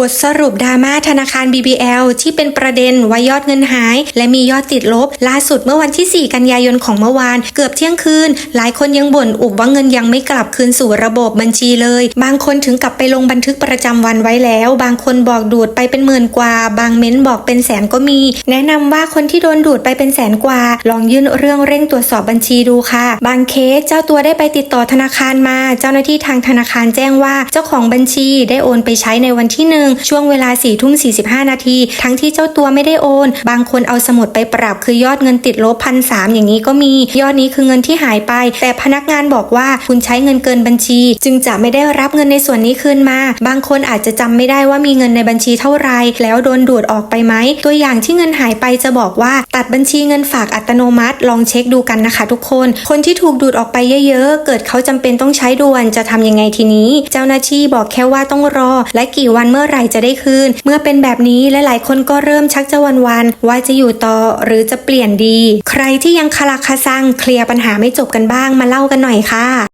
บทสรุปดราม่าธนาคาร BBL ที่เป็นประเด็นว่ายอดเงินหาย และมียอดติดลบ ล่าสุดเมื่อวันที่ 4 กันยายนของเมื่อวาน เกือบเที่ยงคืน หลายคนยังบ่นอุบว่าเงินยังไม่กลับคืนสู่ระบบบัญชีเลย บางคนถึงกลับไปลงบันทึกประจำวันไว้แล้ว บางคนบอกดูดไปเป็นหมื่นกว่า บางเม้นบอกเป็นแสนก็มี แนะนำว่าคนที่โดนดูดไปเป็นแสนกว่า ลองยื่นเรื่องเร่งตรวจสอบบัญชีดูค่ะ บางเคสเจ้าตัวได้ไปติดต่อธนาคารมา เจ้าหน้าที่ทางธนาคารแจ้งว่าเจ้าของบัญชีได้โอนไปใช้ในวันที่หนึ่งช่วงเวลา4ี่ทุ่มสีนาที ทั้งที่เจ้าตัวไม่ได้โอน บางคนเอาสมุดไปปรับคือยอดเงินติดลบพันสามอย่างนี้ก็มี ยอดนี้คือเงินที่หายไป แต่พนักงานบอกว่าคุณใช้เงินเกินบัญชี จึงจะไม่ได้รับเงินในส่วนนี้คืนมา บางคนอาจจะจำไม่ได้ว่ามีเงินในบัญชีเท่าไหรแล้วโดนดูดออกไปไหม ตัวอย่างที่เงินหายไปจะบอกว่า ตัดบัญชีเงินฝากอัตโนมัติ ลองเช็คดูกันนะคะ ทุกคน คนที่ถูกดูดออกไปเยอะๆ เกิดเขาจำเป็นต้องใช้ด่วนจะทำยังไงทีนี้ เจ้าหน้าที่บอกแค่ว่าต้องรอ และกี่วันเมื่อไหร่จะได้คืน เมื่อเป็นแบบนี้และหลายๆ คนก็เริ่มชักจะวันวานว่าจะอยู่ต่อหรือจะเปลี่ยนดี ใครที่ยังคาราคาซังเคลียร์ปัญหาไม่จบกันบ้างมาเล่ากันหน่อยค่ะ